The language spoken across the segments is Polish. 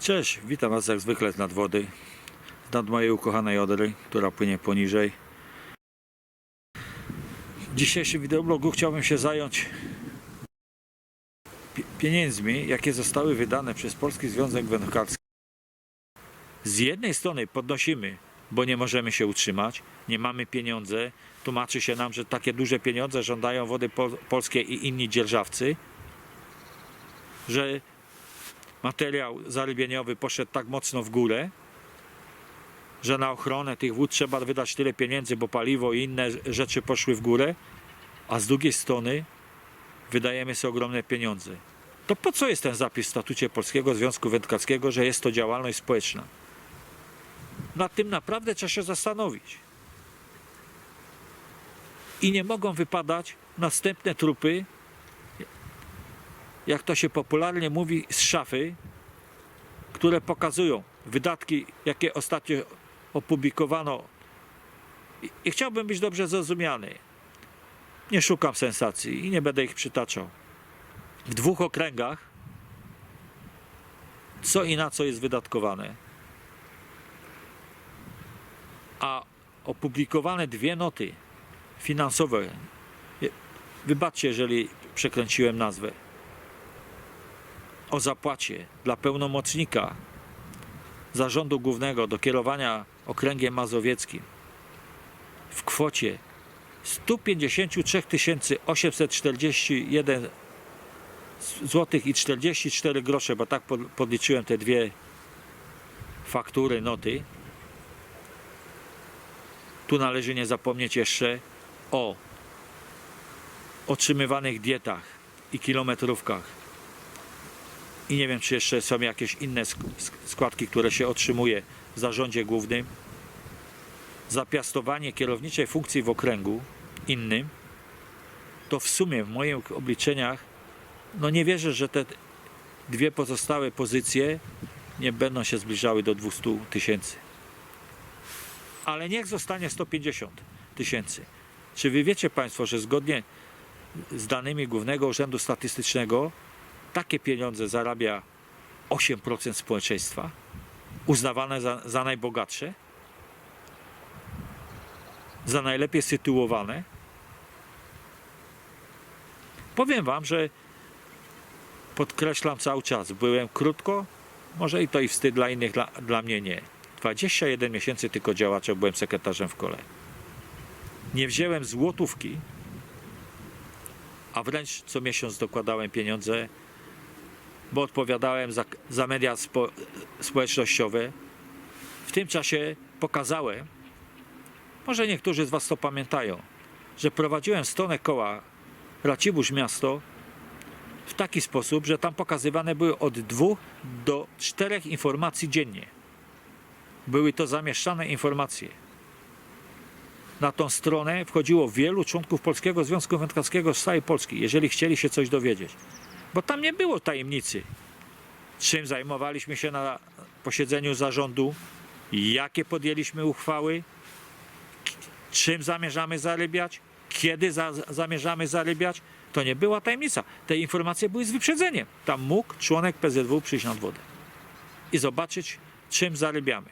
Cześć, witam Was jak zwykle z nad wody, nad mojej ukochanej Odry, która płynie poniżej. W dzisiejszym wideoblogu chciałbym się zająć pi- pieniędzmi, jakie zostały wydane przez Polski Związek Wędkarski. Z jednej strony podnosimy, bo nie możemy się utrzymać, nie mamy pieniądze, tłumaczy się nam, że takie duże pieniądze żądają wody pol- polskie i inni dzierżawcy, że materiał zarybieniowy poszedł tak mocno w górę, że na ochronę tych wód trzeba wydać tyle pieniędzy, bo paliwo i inne rzeczy poszły w górę, a z drugiej strony wydajemy sobie ogromne pieniądze. To po co jest ten zapis w statucie Polskiego Związku Wędkarskiego, że jest to działalność społeczna? Nad tym naprawdę trzeba się zastanowić. I nie mogą wypadać następne trupy jak to się popularnie mówi, z szafy, które pokazują wydatki, jakie ostatnio opublikowano. I, chciałbym być dobrze zrozumiany. Nie szukam sensacji i nie będę ich przytaczał. W dwóch okręgach co i na co jest wydatkowane. A opublikowane dwie noty finansowe. Wybaczcie, jeżeli przekręciłem nazwę o zapłacie dla pełnomocnika Zarządu Głównego do kierowania Okręgiem Mazowieckim w kwocie 153 841 zł i 44 grosze, bo tak pod- podliczyłem te dwie faktury, noty. Tu należy nie zapomnieć jeszcze o otrzymywanych dietach i kilometrówkach i nie wiem, czy jeszcze są jakieś inne sk- sk- składki, które się otrzymuje w zarządzie głównym. Zapiastowanie kierowniczej funkcji w okręgu innym, to w sumie w moich obliczeniach, no nie wierzę, że te dwie pozostałe pozycje nie będą się zbliżały do 200 tysięcy. Ale niech zostanie 150 tysięcy. Czy wy wiecie Państwo, że zgodnie z danymi Głównego Urzędu Statystycznego takie pieniądze zarabia 8% społeczeństwa, uznawane za, za najbogatsze, za najlepiej sytuowane. Powiem Wam, że podkreślam cały czas, byłem krótko, może i to i wstyd dla innych, dla, dla mnie nie. 21 miesięcy tylko działaczem byłem sekretarzem w kole. Nie wziąłem złotówki, a wręcz co miesiąc dokładałem pieniądze bo odpowiadałem za, za media spo, społecznościowe. W tym czasie pokazałem, może niektórzy z Was to pamiętają, że prowadziłem stronę koła Racibórz Miasto w taki sposób, że tam pokazywane były od dwóch do czterech informacji dziennie. Były to zamieszczane informacje. Na tą stronę wchodziło wielu członków Polskiego Związku Wędkarskiego z całej Polski, jeżeli chcieli się coś dowiedzieć bo tam nie było tajemnicy. Czym zajmowaliśmy się na posiedzeniu zarządu, jakie podjęliśmy uchwały, czym zamierzamy zarybiać, kiedy za, zamierzamy zarybiać. To nie była tajemnica. Te informacje były z wyprzedzeniem. Tam mógł członek PZW przyjść nad wodę i zobaczyć, czym zarybiamy.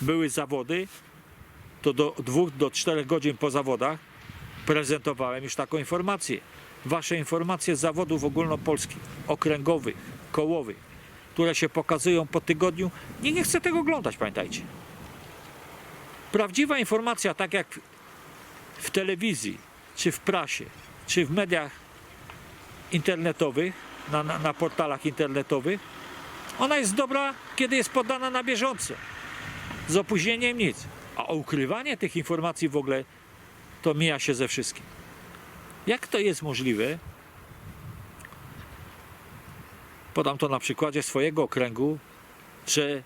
Były zawody, to do dwóch do czterech godzin po zawodach prezentowałem już taką informację. Wasze informacje z zawodów ogólnopolskich, okręgowych, kołowych, które się pokazują po tygodniu, nie, nie chcę tego oglądać, pamiętajcie. Prawdziwa informacja, tak jak w telewizji, czy w prasie, czy w mediach internetowych, na, na, na portalach internetowych, ona jest dobra, kiedy jest podana na bieżąco. Z opóźnieniem nic. A ukrywanie tych informacji w ogóle to mija się ze wszystkim. Jak to jest możliwe? Podam to na przykładzie swojego okręgu, że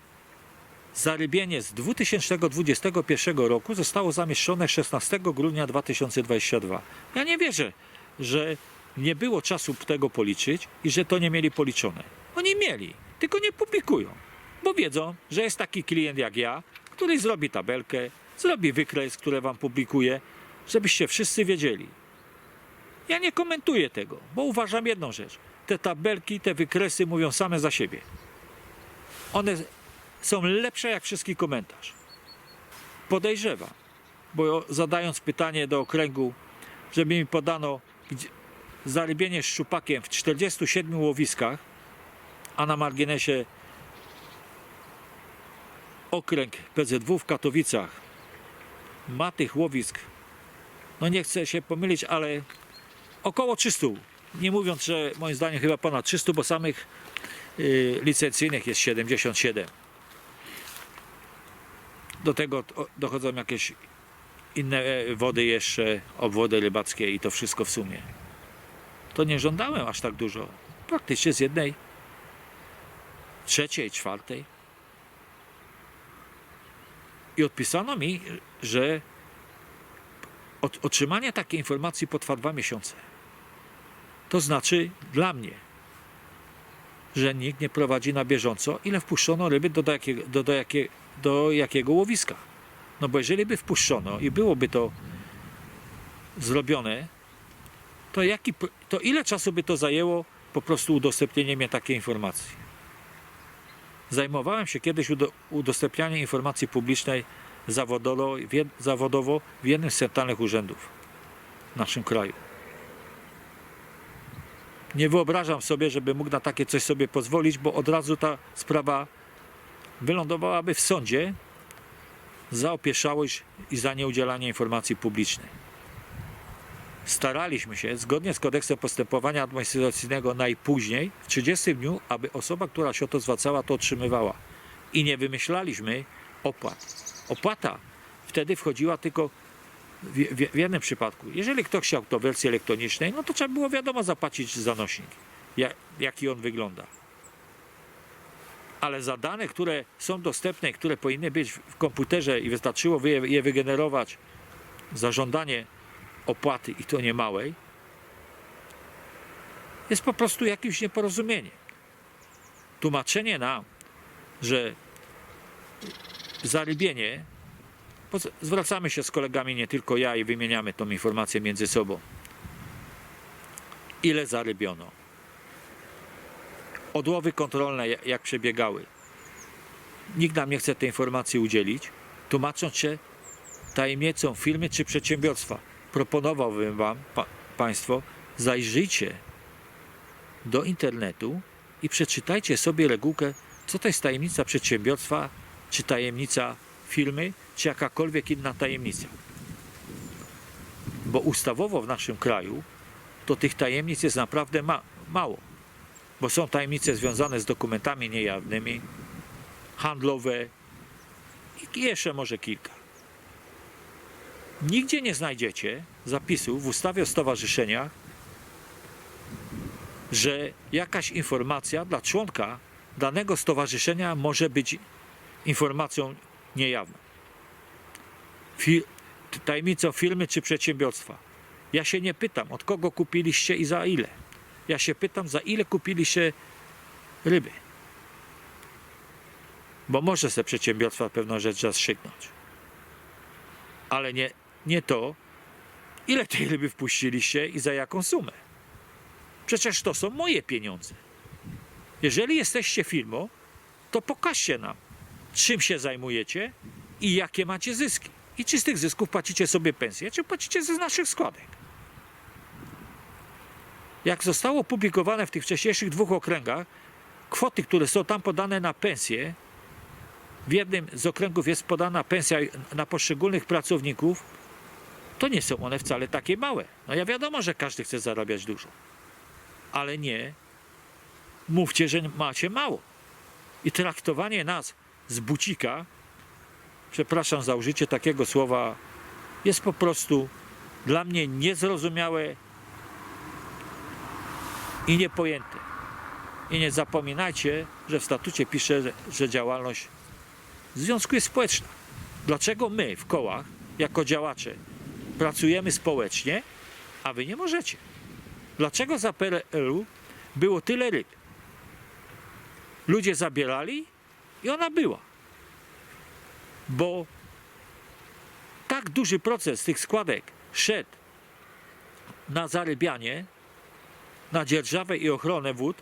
zarybienie z 2021 roku zostało zamieszczone 16 grudnia 2022. Ja nie wierzę, że nie było czasu tego policzyć i że to nie mieli policzone. Oni mieli, tylko nie publikują, bo wiedzą, że jest taki klient jak ja, który zrobi tabelkę, zrobi wykres, który wam publikuje, żebyście wszyscy wiedzieli. Ja nie komentuję tego, bo uważam jedną rzecz. te tabelki, te wykresy mówią same za siebie. One są lepsze jak wszystki komentarz. Podejrzewam, bo zadając pytanie do okręgu, żeby mi podano zarybienie szczupakiem w 47 łowiskach, a na marginesie okręg PZW w Katowicach ma tych łowisk, no nie chcę się pomylić, ale około 300. Nie mówiąc, że moim zdaniem chyba ponad 300, bo samych y, licencyjnych jest 77. Do tego dochodzą jakieś inne e, wody jeszcze, obwody rybackie i to wszystko w sumie. To nie żądałem aż tak dużo. Praktycznie z jednej, trzeciej, czwartej. I odpisano mi, że otrzymanie takiej informacji potrwa dwa miesiące. To znaczy dla mnie, że nikt nie prowadzi na bieżąco, ile wpuszczono ryby do, do, jakiego, do, do, jakie, do jakiego łowiska. No bo jeżeli by wpuszczono i byłoby to zrobione, to, jaki, to ile czasu by to zajęło po prostu udostępnienie mnie takiej informacji? Zajmowałem się kiedyś udo, udostępnianiem informacji publicznej zawodowo, zawodowo w jednym z centralnych urzędów w naszym kraju. Nie wyobrażam sobie, żeby mógł na takie coś sobie pozwolić, bo od razu ta sprawa wylądowałaby w sądzie za opieszałość i za nieudzielanie informacji publicznej. Staraliśmy się, zgodnie z kodeksem postępowania administracyjnego, najpóźniej w 30 dniu, aby osoba, która się o to zwracała, to otrzymywała. I nie wymyślaliśmy opłat. Opłata wtedy wchodziła tylko w, jednym przypadku. Jeżeli ktoś chciał to w wersji elektronicznej, no to trzeba było wiadomo zapłacić za nośnik, jak, jaki on wygląda. Ale za dane, które są dostępne, które powinny być w komputerze i wystarczyło je, wygenerować za żądanie opłaty i to nie małej, jest po prostu jakimś nieporozumieniem. Tłumaczenie nam, że zarybienie, zwracamy się z kolegami, nie tylko ja, i wymieniamy tą informację między sobą. Ile zarybiono? Odłowy kontrolne, ja- jak przebiegały. Nikt nam nie chce tej informacji udzielić, tłumacząc się tajemnicą firmy czy przedsiębiorstwa. Proponowałbym Wam, pa, Państwo, zajrzyjcie do internetu i przeczytajcie sobie regułkę, co to jest tajemnica przedsiębiorstwa, czy tajemnica firmy, czy jakakolwiek inna tajemnica. Bo ustawowo w naszym kraju to tych tajemnic jest naprawdę ma, mało. Bo są tajemnice związane z dokumentami niejawnymi, handlowe i jeszcze może kilka. Nigdzie nie znajdziecie zapisu w ustawie o stowarzyszeniach, że jakaś informacja dla członka danego stowarzyszenia może być informacją niejawną. Fi- tajemnicą firmy czy przedsiębiorstwa. Ja się nie pytam, od kogo kupiliście i za ile. Ja się pytam, za ile kupiliście ryby. Bo może se przedsiębiorstwa pewną rzecz rozstrzygnąć. Ale nie, nie to, ile tej ryby wpuściliście i za jaką sumę. Przecież to są moje pieniądze. Jeżeli jesteście firmą, to pokażcie nam, czym się zajmujecie i jakie macie zyski. I czy z tych zysków płacicie sobie pensję, czy płacicie ze naszych składek. Jak zostało opublikowane w tych wcześniejszych dwóch okręgach, kwoty, które są tam podane na pensję, w jednym z okręgów jest podana pensja na poszczególnych pracowników, to nie są one wcale takie małe. No ja wiadomo, że każdy chce zarabiać dużo. Ale nie mówcie, że macie mało. I traktowanie nas z bucika, przepraszam za użycie takiego słowa, jest po prostu dla mnie niezrozumiałe i niepojęte. I nie zapominajcie, że w statucie pisze, że- działalność związku jest społeczna. Dlaczego my w kołach, jako działacze, pracujemy społecznie, a wy nie możecie? Dlaczego za PRL-u było tyle ryb? Ludzie zabierali i ona była. Bo tak duży proces tych składek szedł na zarybianie, na dzierżawę i ochronę wód,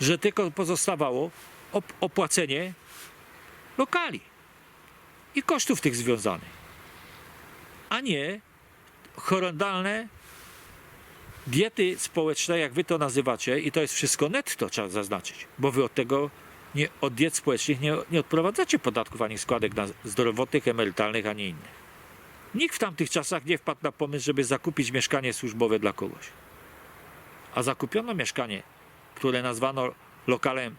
że tylko pozostawało op- opłacenie lokali i kosztów tych związanych, a nie horrendalne diety społeczne, jak wy to nazywacie, i to jest wszystko netto, trzeba zaznaczyć, bo wy od tego, nie, od diet społecznych nie, nie odprowadzacie podatków ani składek na zdrowotnych, emerytalnych, ani innych. Nikt w tamtych czasach nie wpadł na pomysł, żeby zakupić mieszkanie służbowe dla kogoś. A zakupiono mieszkanie, które nazwano lokalem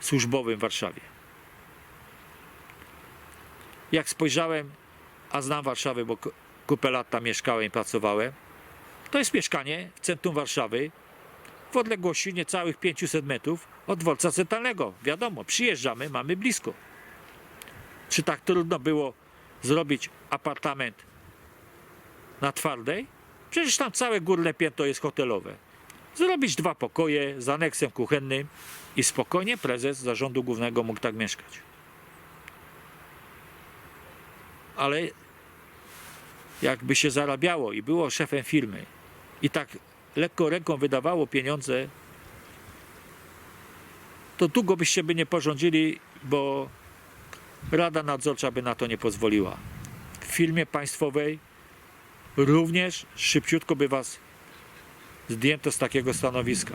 służbowym w Warszawie. Jak spojrzałem, a znam Warszawę, bo ku- kupę lat tam mieszkałem i pracowałem, to jest mieszkanie w centrum Warszawy, w odległości niecałych 500 metrów od dworca centralnego. Wiadomo, przyjeżdżamy, mamy blisko. Czy tak trudno było zrobić apartament na twardej? Przecież tam całe górne piętro jest hotelowe. Zrobić dwa pokoje z aneksem kuchennym i spokojnie prezes zarządu głównego mógł tak mieszkać. Ale jakby się zarabiało i było szefem firmy i tak lekko ręką wydawało pieniądze, to długo byście by nie porządzili, bo Rada Nadzorcza by na to nie pozwoliła. W firmie państwowej również szybciutko by was zdjęto z takiego stanowiska.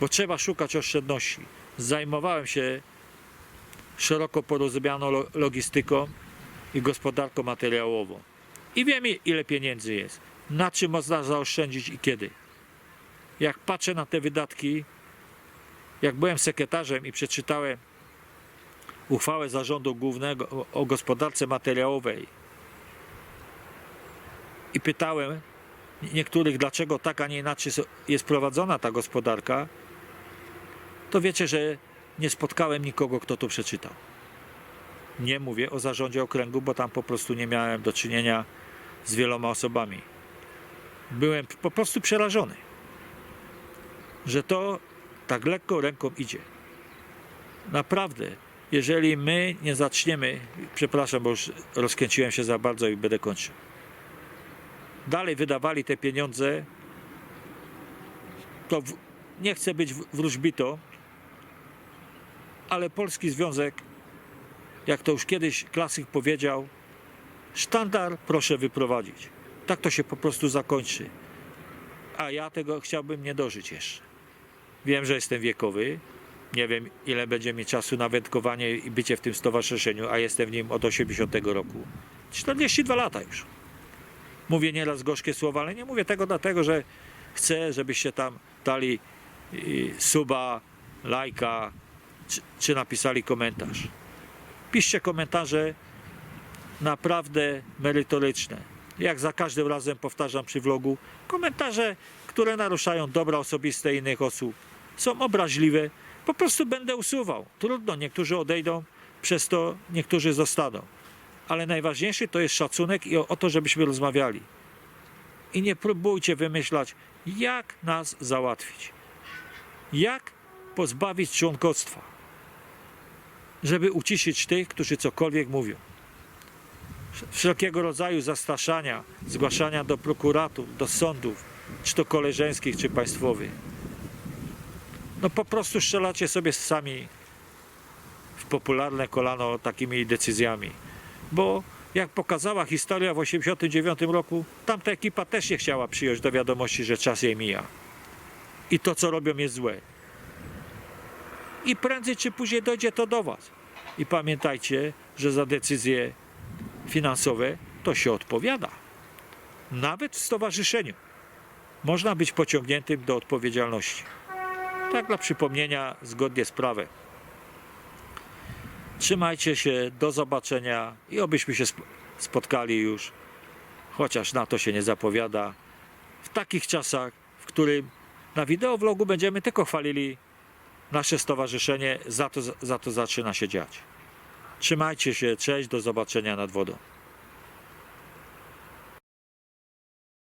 Bo trzeba szukać oszczędności. Zajmowałem się szeroko porozumianą lo- logistyką i gospodarką materiałową. I wiem, ile pieniędzy jest, na czym można zaoszczędzić i kiedy. Jak patrzę na te wydatki, jak byłem sekretarzem i przeczytałem uchwałę zarządu głównego o- gospodarce materiałowej i pytałem niektórych, dlaczego tak, a nie inaczej jest prowadzona ta gospodarka, to wiecie, że nie spotkałem nikogo, kto to przeczytał. Nie mówię o zarządzie okręgu, bo tam po prostu nie miałem do czynienia z wieloma osobami. Byłem po prostu przerażony, że to tak lekko ręką idzie. Naprawdę, jeżeli my nie zaczniemy, przepraszam, bo już rozkręciłem się za bardzo i będę kończył. Dalej wydawali te pieniądze, to w, nie chcę być w- wróżbitą, ale Polski Związek, jak to już kiedyś klasyk powiedział, sztandar proszę wyprowadzić. Tak to się po prostu zakończy. A ja tego chciałbym nie dożyć jeszcze. Wiem, że jestem wiekowy. Nie wiem, ile będzie mi czasu na wędkowanie i bycie w tym stowarzyszeniu, a jestem w nim od 80 roku. 42 lata już. Mówię nieraz gorzkie słowa, ale nie mówię tego dlatego, że chcę, żebyście tam dali y, suba, lajka, czy, czy napisali komentarz. Piszcie komentarze naprawdę merytoryczne. Jak za każdym razem powtarzam przy vlogu, komentarze, które naruszają dobra osobiste innych osób, są obraźliwe, po prostu będę usuwał. Trudno, niektórzy odejdą, przez to niektórzy zostaną. Ale najważniejszy to jest szacunek i o, o to, żebyśmy rozmawiali. I nie próbujcie wymyślać, jak nas załatwić. Jak pozbawić członkostwa, żeby uciszyć tych, którzy cokolwiek mówią wszelkiego rodzaju zastraszania, zgłaszania do prokuratur, do sądów, czy to koleżeńskich, czy państwowych. No po prostu strzelacie sobie sami w popularne kolano takimi decyzjami. Bo jak pokazała historia w 1989 roku, tamta ekipa też nie chciała przyjąć do wiadomości, że czas jej mija. I to, co robią, jest złe. I prędzej czy później dojdzie to do Was. I pamiętajcie, że za decyzje finansowe, to się odpowiada. Nawet w stowarzyszeniu można być pociągniętym do odpowiedzialności. Tak dla przypomnienia, zgodnie z prawem. Trzymajcie się, do zobaczenia i obyśmy się sp- spotkali już, chociaż na to się nie zapowiada, w takich czasach, w którym na wideowlogu będziemy tylko chwalili nasze stowarzyszenie, za to, za to zaczyna się dziać. Trzymajcie się, cześć, do zobaczenia nad wodą.